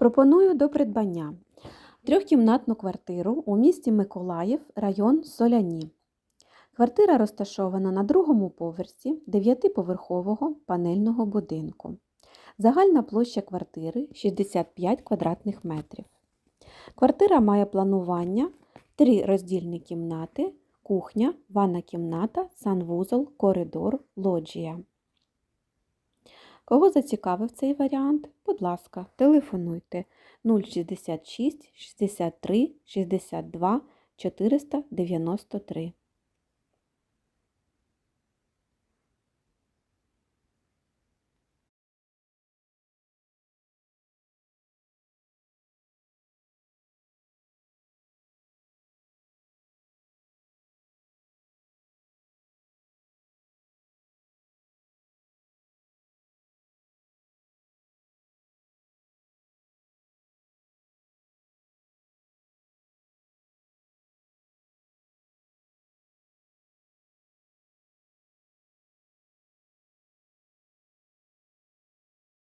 Пропоную до придбання трьохкімнатну квартиру у місті Миколаїв, район Соляні. Квартира розташована на другому поверсі дев'ятиповерхового панельного будинку. Загальна площа квартири 65 квадратних метрів. Квартира має планування, три роздільні кімнати, кухня, ванна кімната, санвузол, коридор, лоджія. Кого зацікавив цей варіант? Будь ласка, телефонуйте 066 63 62 493.